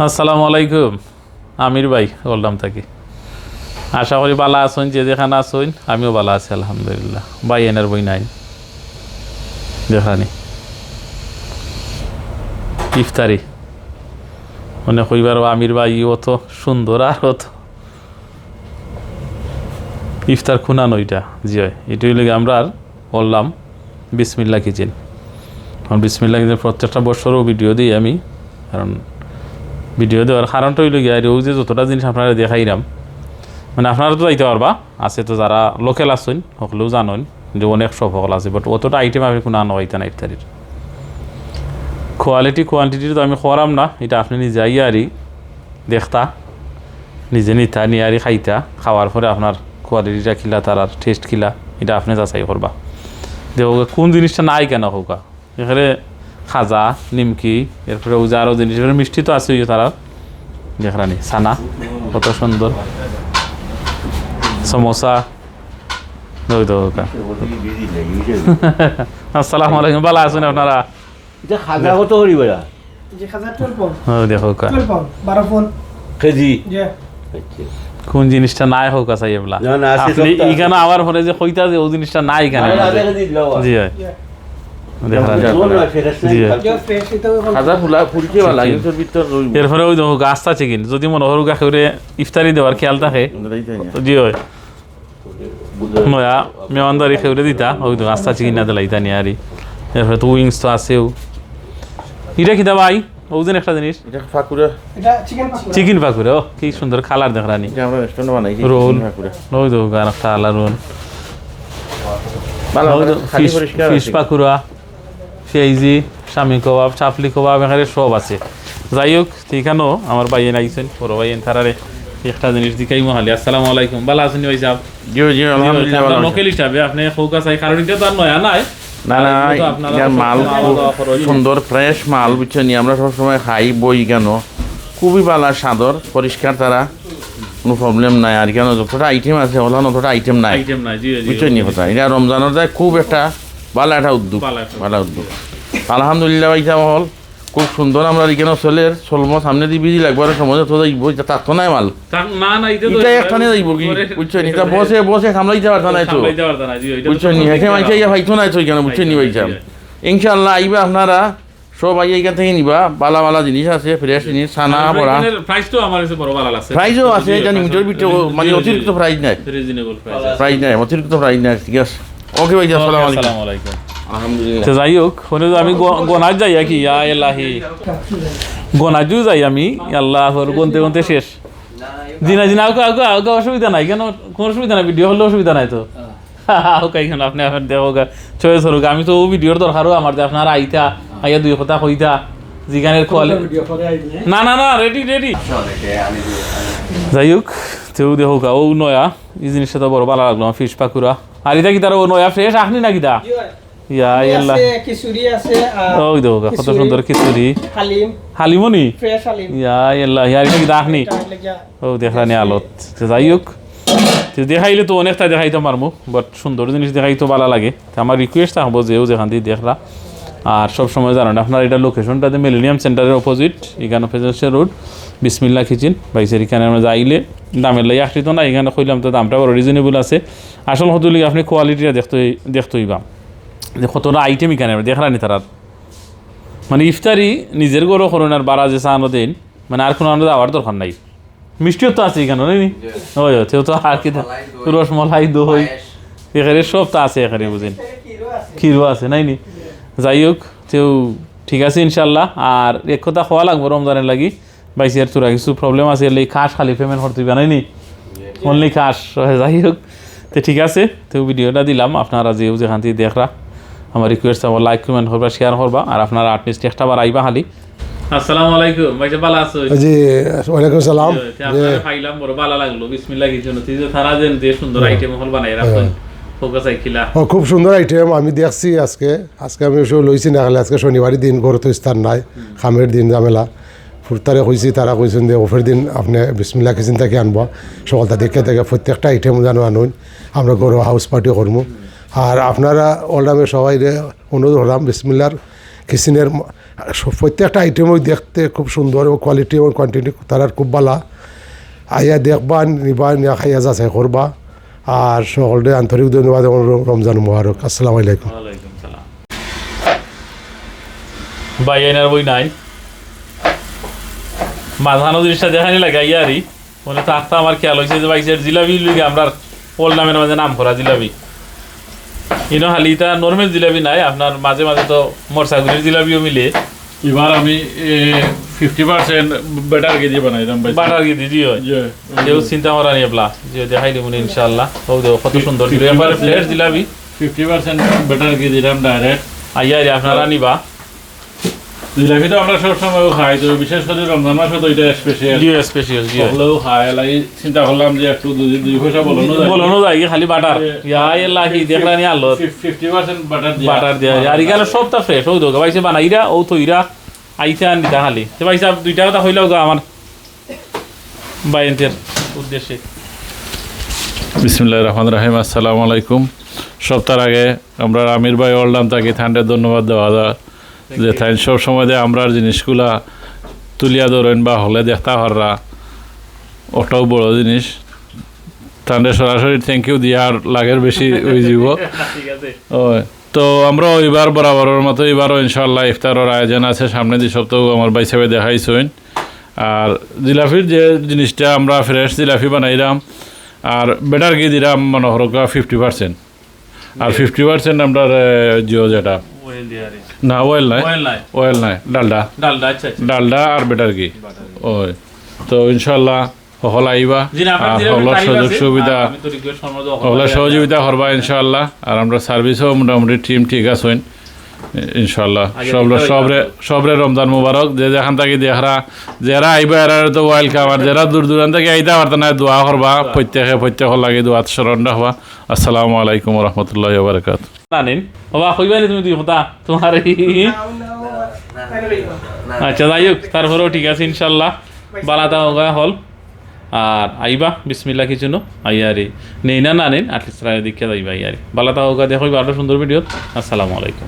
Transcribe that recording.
আসসালামু আলাইকুম। আমির ভাই, বললাম থাকি আশা করি বালা আসুন যে যেখানে আসুন আমিও বালা আছি, আলহামদুলিল্লাহ। ভাই, এনার বই নাই। দেখানি ইফতারি। মনে কইবার আমির ভাই অত সুন্দর, আর অত ইফতার খুনানো এটা, জি হয় এটাই লেগে আমরা আর বললাম, বিসমিল্লা কিচেন। বিসমিল্লা কিচেন প্রত্যেকটা বছরও ভিডিও দিই আমি। কারণ ভিডিও দেওয়ার কারণটা হইল গিয়া ও যে যতটা জিনিস আপনারা দেখাইলাম মানে আপনারা তো যাইতে পারবা। আছে তো যারা লোকেল আসুন সকলেও জানুন যে অনেক সব সকল আছে বাট অতটা আইটেম আমি কোনো আনো হইতে না ইফতারির। কোয়ালিটি কোয়ান্টিটি তো আমি খরাম না, এটা আপনি নিজে আইয়া আরই দেখতা, নিজে নিতা, নিয়ে আরই খাইতা, খাওয়ার পরে আপনার কোয়ালিটিটা খিলা, তার আর টেস্ট খিলা, এটা আপনি যাচাই করবা। দেখো কোন জিনিসটা নাই কেন হোকা এখানে খাজা নিমকি এরপরে ওই যে আরও জিনিস এখানে মিষ্টি তো আছে তারা। দেখরানি সানা কত সুন্দর। সমোসা। আসসালামু আলাইকুম ভালো আছেন আপনারা? খাজা কত করি বেড়া দেখো কেজি? কোন জিনিসটা নাই হোক আছে এগুলা আপনি এখানে আবার পরে যে কইতা যে ওই জিনিসটা নাই কেন জি হয়। এরপরে ওই দেখো গাছটা চিকিন যদি মনে হরু গাছে ইফতারি দেওয়ার খেয়াল থাকে তো জি হয়। নয়া মেওয়ানদারি খেউরে দিতা ওই তো গাছটা চিকিন না দিলাই তানি আরি। এরপরে তো উইংস তো আছেও। এটা কিতা ভাই? ওজন একটা জিনিস। এটা ফাকুরা। এটা চিকেন পাকোড়া চিকেন পাকুরে ও কি সুন্দর আমরা রেস্টুরেন্ট বানাই রোল। ওই তো গান একটা আলা রোল। ভালো ফিশ পাকুরা। পেঁয়াজি স্বামী কবাব চাপলি কবাব এখানে সব আছে। যাই হোক ঠিকানো? আমার বাইয়েন আইছেন বড় বাইয়েন তারারে একটা জিনিস দিকাই মহালি। আসসালামু আলাইকুম। ভালো আছেন ভাই সাহেব? আলহামদুলিল্লাহ হিসাবে আপনি খৌকা চাই কারণ এটা তো আর নয়া নাই? না না মাল সবসময় খুব আলাদা খরচ। সুন্দর ফ্রেশ মাল বুঝছেন আমরা সবসময় খাই বই কেন? খুবই ভালো সাদর পরিষ্কার তারা। কোনো প্রবলেম নাই। আর কেন? যতটা আইটেম আছে অতটা আইটেম নাই। আইটেম নাই জি জি বুঝছেন কথা? এটা রমজানের খুব একটা ভালো একটা উদ্যোগ। ভালো উদ্যোগ। আলহামদুলিল্লাহ ভাইসা মহল খুব সুন্দর আমরা এখানে চলে চলবো সামনে দিয়ে বিজি লাগবে আর সময় তো যাইব এটা তার তো নাই মাল। না না এটা একখানে যাইব কি? বুঝছেন এটা বসে বসে সামলাইতে পারতো না তো পারতা না, এটা নি? হেঁটে মাইছে ইয়া ভাইতো না। তো এখানে বুঝছেন নি ভাইসা ইনশাল্লাহ আইবা আপনারা সব আইয়া এখান থেকে নিবা বালা বালা জিনিস আছে ফ্রেশ জিনিস ছানা আমার কাছে বড় প্রাইজও আছে। ভিতরে মানে অতিরিক্ত প্রাইজ নাই। রিজনেবল প্রাইস নাই অতিরিক্ত প্রাইজ নাই ঠিক আছে। ওকে ভাই আসসালামু আলাইকুম। আলহামদুলিল্লাহ। তো যাই হোক তো আমি গনাজ যাই আর কি ইয়া এলাহি গনাজও যাই আমি আল্লাহ গুনতে গুনতে শেষ। জিনা জিনা আগে আগে আগে অসুবিধা নাই কেন? কোনো অসুবিধা নাই ভিডিও হলে অসুবিধা নাই তো। আপনি আপনার দেখো ছয় সরুক আমি তো ভিডিওর দরকারও আমার যে আপনারা আইতা আইয়া দুই কথা কইতা জিগানের কোয়ালে না না না রেডি রেডি যাই হোক তেও দেখো গা, ও নয়া এই জিনিসটা তো বড় ভালো লাগল ফিশ পাকুরা। আর এটা কি তার ও নয়া ফ্রেশ? আখনি নাকি দা ইয়া কত সুন্দর খিচুড়ি হালিমনি? ইয়া দাখনি ও আলত। যাই হোক তো দেখাইলে তো অনেকটা দেখাইতে পারব বাট সুন্দর জিনিস দেখাইতে ভালো লাগে। আমার রিকোয়েস্ট থাকব যেও যেখান দিয়ে দেখলা। আর সব সময় জানেন আপনার এটা লোকেশনটাতে মিলেনিয়াম সেন্টারের অপোজিট এখানে ফেজেন্সের রোড বিসমিল্লা কিচেন বাইসের এখানে আমরা যাইলে দামের লাগে আসতে তো না এখানে কইলাম তো দামটা বড় রিজনেবল আছে। আসল হতো লিগে আপনি কোয়ালিটিটা দেখতে দেখতে হইবা। যে কতটা আইটেম এখানে দেখলানি তারা? মানে ইফতারি নিজের গরো করুন আর বারা যে চানো দেন মানে আর কোনো আনন্দ আবার দরকার নাই। মিষ্টিও তো আছে এখানে নাইনি ওই তো আর কি রসমলাই দই। এখানে সব তো আছে এখানে বুঝেন। ক্ষীরও আছে নাই নি? যাই হোক তেও ঠিক আছে ইনশাল্লাহ আর এক কথা খাওয়া লাগবো রমজানের লাগি। বাইসি আর তোরা কিছু প্রবলেম আছে? এর লাগি খাস খালি পেমেন্ট করতে বানাইনি অনলি খাস। যাই হোক তো ঠিক আছে তো ভিডিওটা দিলাম। আপনারা যেও যেখান থেকে দেখরা আমার রিকোয়েস্ট আমার লাইক কমেন্ট করবা শেয়ার করবা আর আপনারা আর্টিস্ট একটা বার আইবা খালি। আসসালামু আলাইকুম ভাইটা ভালো আছো? জি ওয়ালাইকুম সালাম। আপনারা পাইলাম বড় ভালো লাগল বিসমিল্লাহ কিছু না যে তারা যেন যে সুন্দর আইটেম হল বানাই রাখবেন ফোকাস আইখিলা ও খুব সুন্দর আইটেম আমি দেখছি আজকে। আজকে আমি ওসব লইছি না খালি আজকে শনিবারের দিন ঘর তো স্থান নাই খামের দিন ঝামেলা। ফুরতারে কইছি তারা কইছেন যে অফের দিন আপনি বিসমিল্লা কিচেন থেকে আনব? সকালটা দেখে থেকে প্রত্যেকটা আইটেম যেন আনুন আমরা গরু হাউস পার্টি করব আর আপনারা অলরামে সবাই অনুরোধ করলাম, বিসমিল্লার কিচেনের প্রত্যেকটা আইটেমও দেখতে খুব সুন্দর এবং কোয়ালিটি এবং কোয়ান্টিটি তারা খুব ভালো। আইয়া দেখবা, নিবা খাইয়া যাচাই করবা। আর সকলকে আন্তরিক ধন্যবাদ রমজান মুবারক। আসসালামু আলাইকুম। ভাই বই নাই। মাঝানো জিনিসটা দেখানি লাগে ইয়ারি বলে থাকতে আমার খেয়াল হয়েছে যে বাইসের জিলাপি লিগে আমরা ওল নামের মাঝে নাম করা জিলাপি। ইনো হালি এটা নর্মাল জিলাপি নাই আপনার মাঝে মাঝে তো মরসাগুড়ির জিলাপিও মিলে। এবার আমি ফিফটি পার্সেন্ট বেটার কেজি বানাইলাম বাটার কেজি জি হয় কেউ চিন্তা করা নিয়ে প্লা যে দেখাই দিব ইনশাল্লাহ ও দেখো কত সুন্দর ফ্রেশ জিলাপি ফিফটি পার্সেন্ট বেটার কেজি দিলাম ডাইরেক্ট আইয়া আপনারা নিবা। জিলাপি তো আমরা সবসময় খাই তো বিশেষ করে রমজান মাসে তো এটা স্পেশাল স্পেশাল হলেও খাই লাই চিন্তা করলাম যে একটু দুই দুই পয়সা বলানো যায়। বলো যাই খালি বাটার ইয়া দেখলা নি আলো ফিফটি পার্সেন্ট বাটার বাটার দিয়া। আর ইখানে সবটা ফ্রেশ পাইছে বানাইরা ও থইরা আইতে আন খালি। তো পাইছে দুইটা কথা হইলেও গা আমার বাইন্তের উদ্দেশ্যে। বিসমুল্লাহ রহমান রাহিম আসসালামু আলাইকুম। সপ্তাহ আগে আমরা আমির ভাই অললাম তাকে ঠান্ডার ধন্যবাদ দেওয়া যায় যে তাই সব সময় যে আমরা জিনিসগুলা তুলিয়া ধরেন বা হলে দেখতা হররা ওটাও বড় জিনিস। তাহলে সরাসরি থ্যাংক ইউ দিয়ে আর লাগের বেশি ওই ওই তো আমরা এবার বরাবরের মতো এবারও ইনশাল্লাহ ইফতারের আয়োজন আছে। সামনে যে সপ্তাহ আমার বাই সাহেবে দেখাইছেন। আর জিলাপির যে জিনিসটা আমরা ফ্রেশ জিলাপি বানাইলাম আর বেটার কি দিলাম মনে হরকা ফিফটি পার্সেন্ট আর ফিফটি পার্সেন্ট আমরা জিও যেটা। না অয়েল নাই। অয়েল নাই। ডালডা? ডালডা আচ্ছা আচ্ছা। ডালডা আর বেটার কি? ওই। তো ইনশাল্লাহ সকল আইবা। সকলের সুযোগ সুবিধা ওগুলো সহযোগিতা করবা ইনশাল্লাহ আর আমরা সার্ভিসও মোটামুটি টিম ঠিক আছেন। ইনশাল্লাহ আগে সব সবরে সবরে রমজান মুবারক। যে যেখান থেকে দেখরা যারা আইবা এরা তো ওয়েলকাম আর যারা দূর দূরান্ত থেকে আইতে পারত না দোয়া করবা প্রত্যেকে প্রত্যেক লাগে দোয়া স্মরণ রাখবা আসসালামু আলাইকুম রহমতুল্লাহ বারকাত জানেন বাবা কইবা নি তুমি দুই কথা তোমার এই আচ্ছা যাই হোক তারপরেও ঠিক আছে ইনশাল্লাহ বালাতা হোগা হল আর আইবা বিসমিল্লা কিছু নো নেই না না নেন আটলিস্ট দেখে যাইবা আইয়ারি ওগা দেখো আরও সুন্দর ভিডিও আসসালামু আলাইকুম